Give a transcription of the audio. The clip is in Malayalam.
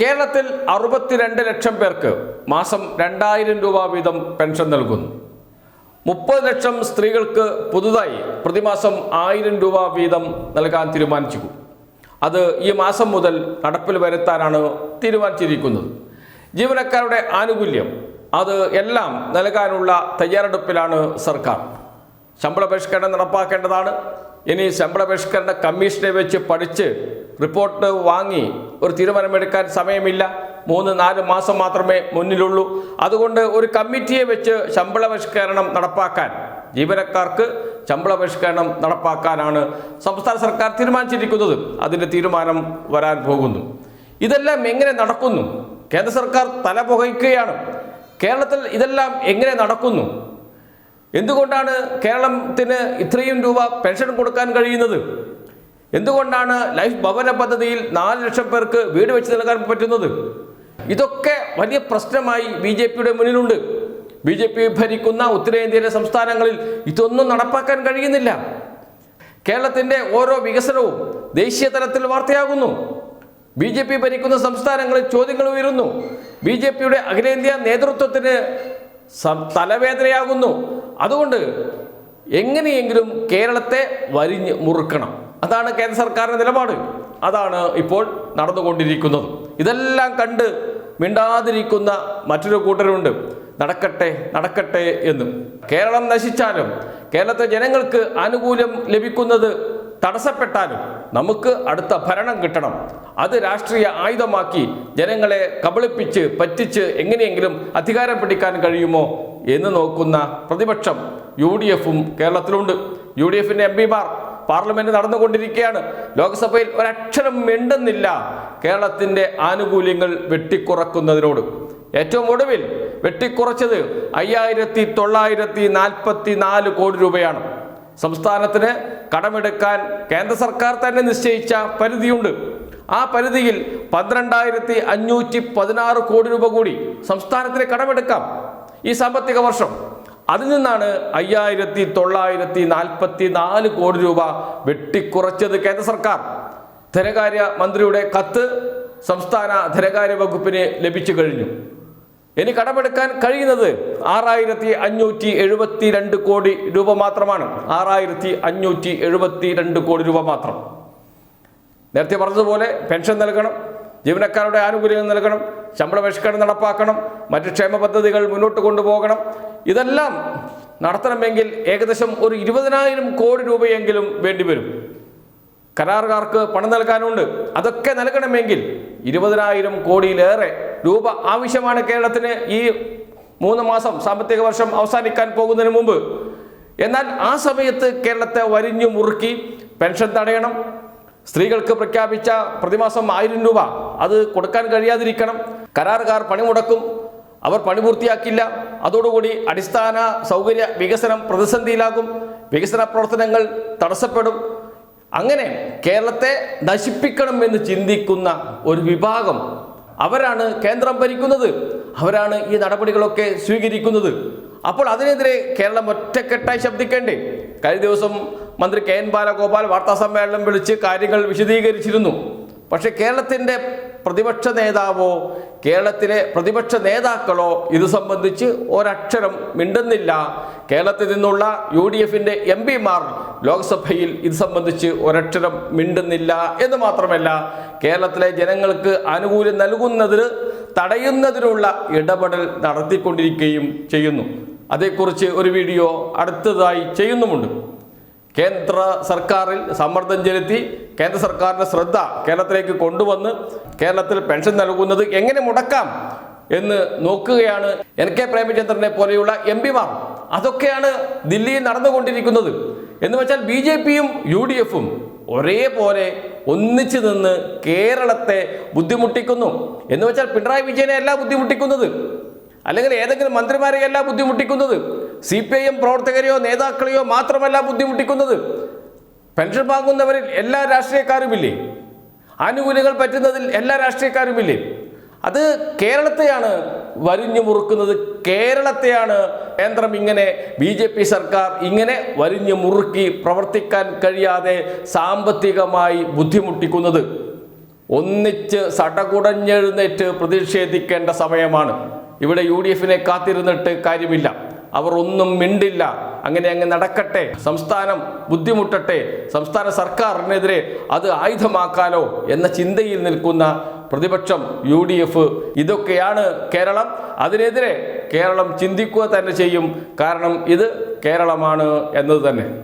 കേരളത്തിൽ അറുപത്തിരണ്ട് ലക്ഷം പേർക്ക് മാസം രണ്ടായിരം രൂപ വീതം പെൻഷൻ നൽകുന്നു. മുപ്പത് ലക്ഷം സ്ത്രീകൾക്ക് പുതുതായി പ്രതിമാസം ആയിരം രൂപ വീതം നൽകാൻ തീരുമാനിച്ചു. അത് ഈ മാസം മുതൽ നടപ്പിൽ വരുത്താനാണ് തീരുമാനിച്ചിരിക്കുന്നത്. ജീവനക്കാരുടെ ആനുകൂല്യം അത് എല്ലാം നൽകാനുള്ള തയ്യാറെടുപ്പിലാണ് സർക്കാർ. ശമ്പള പരിഷ്കരണം നടപ്പാക്കേണ്ടതാണ്. ഇനി ശമ്പള പരിഷ്കരണ കമ്മീഷനെ വെച്ച് പഠിച്ച് റിപ്പോർട്ട് വാങ്ങി. ഒരു തീരുമാനമെടുക്കാൻ സമയമില്ല. മൂന്ന് നാല് മാസം മാത്രമേ മുന്നിലുള്ളൂ. അതുകൊണ്ട് ഒരു കമ്മിറ്റിയെ വെച്ച് ശമ്പള പരിഷ്കരണം നടപ്പാക്കാൻ ജീവനക്കാർക്ക് ശമ്പള പരിഷ്കരണം നടപ്പാക്കാനാണ് സംസ്ഥാന സർക്കാർ തീരുമാനിച്ചിരിക്കുന്നത്. അതിന്റെ തീരുമാനം വരാൻ പോകുന്നു. ഇതെല്ലാം എങ്ങനെ നടക്കുന്നു? കേന്ദ്ര സർക്കാർ തല പുകയ്ക്കുകയാണ്. കേരളത്തിൽ ഇതെല്ലാം എങ്ങനെ നടക്കുന്നു? എന്തുകൊണ്ടാണ് കേരളത്തിന് ഇത്രയും രൂപ പെൻഷൻ കൊടുക്കാൻ കഴിയുന്നത്? എന്തുകൊണ്ടാണ് ലൈഫ് ഭവന പദ്ധതിയിൽ നാല് ലക്ഷം പേർക്ക് വീട് വെച്ച് നൽകാൻ പറ്റുന്നത്? ഇതൊക്കെ വലിയ പ്രശ്നമായി ബി ജെ പിയുടെ മുന്നിലുണ്ട്. ബി ജെ പി ഭരിക്കുന്ന ഉത്തരേന്ത്യയിലെ സംസ്ഥാനങ്ങളിൽ ഇതൊന്നും നടപ്പാക്കാൻ കഴിയുന്നില്ല. കേരളത്തിന്റെ ഓരോ വികസനവും ദേശീയ തലത്തിൽ വാർത്തയാകുന്നു. ബി ജെ പി ഭരിക്കുന്ന സംസ്ഥാനങ്ങളിൽ ചോദ്യങ്ങൾ ഉയരുന്നു. ബി ജെ പിയുടെ അഖിലേന്ത്യാ നേതൃത്വത്തിന് തലവേദനയാകുന്നു. അതുകൊണ്ട് എങ്ങനെയെങ്കിലും കേരളത്തെ വരിഞ്ഞ് മുറുക്കണം. അതാണ് കേന്ദ്ര സർക്കാരിന്റെ നിലപാട്. അതാണ് ഇപ്പോൾ നടന്നുകൊണ്ടിരിക്കുന്നത്. ഇതെല്ലാം കണ്ട് മിണ്ടാതിരിക്കുന്ന മറ്റൊരു കൂട്ടരുണ്ട്. നടക്കട്ടെ നടക്കട്ടെ എന്നും. കേരളം നശിച്ചാലും കേരളത്തെ ജനങ്ങൾക്ക് ആനുകൂല്യം ലഭിക്കുന്നത് തടസ്സപ്പെട്ടാലും നമുക്ക് അടുത്ത ഭരണം കിട്ടണം. അത് രാഷ്ട്രീയ ആയുധമാക്കി ജനങ്ങളെ കബളിപ്പിച്ച് പറ്റിച്ച് എങ്ങനെയെങ്കിലും അധികാരം പിടിക്കാൻ കഴിയുമോ എന്ന് നോക്കുന്ന പ്രതിപക്ഷം യു ഡി എഫും കേരളത്തിലുണ്ട്. യു ഡി എഫിന്റെ എം പിമാർ പാർലമെന്റ് നടന്നുകൊണ്ടിരിക്കുകയാണ്. ലോക്സഭയിൽ ഒരക്ഷരം മിണ്ടുന്നില്ല കേരളത്തിന്റെ ആനുകൂല്യങ്ങൾ വെട്ടിക്കുറക്കുന്നതിനോട്. ഏറ്റവും ഒടുവിൽ വെട്ടിക്കുറച്ചത് അയ്യായിരത്തി തൊള്ളായിരത്തി നാൽപ്പത്തി നാല് കോടി രൂപയാണ്. സംസ്ഥാനത്തിന് കടമെടുക്കാൻ കേന്ദ്ര സർക്കാർ തന്നെ നിശ്ചയിച്ച പരിധിയുണ്ട്. ആ പരിധിയിൽ പന്ത്രണ്ടായിരത്തി അഞ്ഞൂറ്റി പതിനാറ് കോടി രൂപ കൂടി സംസ്ഥാനത്തിന് കടമെടുക്കാം. ഈ സാമ്പത്തിക വർഷം അതിൽ നിന്നാണ് അയ്യായിരത്തി തൊള്ളായിരത്തി നാൽപ്പത്തി നാല് കോടി രൂപ വെട്ടിക്കുറച്ചത് കേന്ദ്ര സർക്കാർ. ധനകാര്യ മന്ത്രിയുടെ കത്ത് സംസ്ഥാന ധനകാര്യ വകുപ്പിന് ലഭിച്ചു കഴിഞ്ഞു. ഇനി കടമെടുക്കാൻ കഴിയുന്നത് ആറായിരത്തി അഞ്ഞൂറ്റി എഴുപത്തി രണ്ട് കോടി രൂപ മാത്രമാണ്. ആറായിരത്തി അഞ്ഞൂറ്റി എഴുപത്തി രണ്ട് കോടി രൂപ മാത്രം. നേരത്തെ പറഞ്ഞതുപോലെ പെൻഷൻ നൽകണം ജീവനക്കാരുടെ ആനുകൂല്യങ്ങൾ നൽകണം ശമ്പള പരിഷ്കരണം നടപ്പാക്കണം മറ്റ് ക്ഷേമ പദ്ധതികൾ മുന്നോട്ട് കൊണ്ടുപോകണം ഇതെല്ലാം നടത്തണമെങ്കിൽ ഏകദേശം ഒരു ഇരുപതിനായിരം കോടി രൂപയെങ്കിലും വേണ്ടിവരും. കരാറുകാർക്ക് പണം നൽകാനുണ്ട്. അതൊക്കെ നൽകണമെങ്കിൽ ഇരുപതിനായിരം കോടിയിലേറെ രൂപ ആവശ്യമാണ് കേരളത്തിന് ഈ മൂന്ന് മാസം സാമ്പത്തിക വർഷം അവസാനിക്കാൻ പോകുന്നതിന് മുമ്പ്. എന്നാൽ ആ സമയത്ത് കേരളത്തെ വരിഞ്ഞു മുറുക്കി പെൻഷൻ തടയണം. സ്ത്രീകൾക്ക് പ്രഖ്യാപിച്ച പ്രതിമാസം ആയിരം രൂപ അത് കൊടുക്കാൻ കഴിയാതിരിക്കണം. കരാറുകാർ പണിമുടക്കും. അവർ പണി പൂർത്തിയാക്കില്ല. അതോടുകൂടി അടിസ്ഥാന സൗകര്യ വികസനം പ്രതിസന്ധിയിലാകും. വികസന പ്രവർത്തനങ്ങൾ തടസ്സപ്പെടും. അങ്ങനെ കേരളത്തെ നശിപ്പിക്കണം എന്ന് ചിന്തിക്കുന്ന ഒരു വിഭാഗം അവരാണ് കേന്ദ്രം ഭരിക്കുന്നത്. അവരാണ് ഈ നടപടികളൊക്കെ സ്വീകരിക്കുന്നത്. അപ്പോൾ അതിനെതിരെ കേരളം ഒറ്റക്കെട്ടായി ശബ്ദിക്കേണ്ടേ? കഴിഞ്ഞ ദിവസം മന്ത്രി കെ എൻ ബാലഗോപാൽ വാർത്താ സമ്മേളനം വിളിച്ച് കാര്യങ്ങൾ വിശദീകരിച്ചിരുന്നു. പക്ഷേ കേരളത്തിന്റെ പ്രതിപക്ഷ നേതാവോ കേരളത്തിലെ പ്രതിപക്ഷ നേതാക്കളോ ഇത് സംബന്ധിച്ച് ഒരക്ഷരം മിണ്ടുന്നില്ല. കേരളത്തിൽ നിന്നുള്ള യു ഡി എഫിന്റെ എം പിമാർ ലോക്സഭയിൽ ഇത് സംബന്ധിച്ച് ഒരക്ഷരം മിണ്ടുന്നില്ല എന്ന് മാത്രമല്ല കേരളത്തിലെ ജനങ്ങൾക്ക് ആനുകൂല്യം നൽകുന്നതിന് തടയുന്നതിനുള്ള ഇടപെടൽ നടത്തിക്കൊണ്ടിരിക്കുകയും ചെയ്യുന്നു. അതേക്കുറിച്ച് ഒരു വീഡിയോ അടുത്തതായി ചെയ്യുന്നുമുണ്ട്. കേന്ദ്ര സർക്കാരിൽ സമ്മർദ്ദം ചെലുത്തി കേന്ദ്ര സർക്കാരിന്റെ ശ്രദ്ധ കേരളത്തിലേക്ക് കൊണ്ടുവന്ന് കേരളത്തിൽ പെൻഷൻ നൽകുന്നത് എങ്ങനെ മുടക്കാം എന്ന് നോക്കുകയാണ് എൻ കെ പ്രേമചന്ദ്രനെ പോലെയുള്ള എം പിമാർ. അതൊക്കെയാണ് ദില്ലിയിൽ നടന്നുകൊണ്ടിരിക്കുന്നത്. എന്ന് വെച്ചാൽ ബി ജെ പിയും യു ഡി എഫും ഒരേപോലെ ഒന്നിച്ചു നിന്ന് കേരളത്തെ ബുദ്ധിമുട്ടിക്കുന്നു. എന്ന് വെച്ചാൽ പിണറായി വിജയനെ അല്ല ബുദ്ധിമുട്ടിക്കുന്നത്. അല്ലെങ്കിൽ ഏതെങ്കിലും മന്ത്രിമാരെയല്ല ബുദ്ധിമുട്ടിക്കുന്നത്. സി പി ഐ എം പ്രവർത്തകരെയോ നേതാക്കളെയോ മാത്രമല്ല ബുദ്ധിമുട്ടിക്കുന്നത്. പെൻഷൻ വാങ്ങുന്നവരിൽ എല്ലാ രാഷ്ട്രീയക്കാരുമില്ലേ? ആനുകൂല്യങ്ങൾ പറ്റുന്നതിൽ എല്ലാ രാഷ്ട്രീയക്കാരുമില്ലേ? അത് കേരളത്തെയാണ് വരിഞ്ഞു മുറുക്കുന്നത്. കേരളത്തെയാണ് കേന്ദ്രം ഇങ്ങനെ ബി ജെ പി സർക്കാർ ഇങ്ങനെ വരിഞ്ഞു മുറുക്കി പ്രവർത്തിക്കാൻ കഴിയാതെ സാമ്പത്തികമായി ബുദ്ധിമുട്ടിക്കുന്നത്. ഒന്നിച്ച് സടകുടഞ്ഞെഴുന്നേറ്റ് പ്രതിഷേധിക്കേണ്ട സമയമാണ്. ഇവിടെ യു ഡി എഫിനെ കാത്തിരുന്നിട്ട് കാര്യമില്ല. അവർ ഒന്നും മിണ്ടില്ല. അങ്ങനെ അങ്ങ് നടക്കട്ടെ. സംസ്ഥാനം ബുദ്ധിമുട്ടട്ടെ. സംസ്ഥാന സർക്കാരിനെതിരെ അത് ആയുധമാക്കാലോ എന്ന ചിന്തയിൽ നിൽക്കുന്ന പ്രതിപക്ഷം യു ഡി എഫ് ഇതൊക്കെയാണ് കേരളം. അതിനെതിരെ കേരളം ചിന്തിക്കുക തന്നെ ചെയ്യും. കാരണം ഇത് കേരളമാണ് എന്നത് തന്നെ.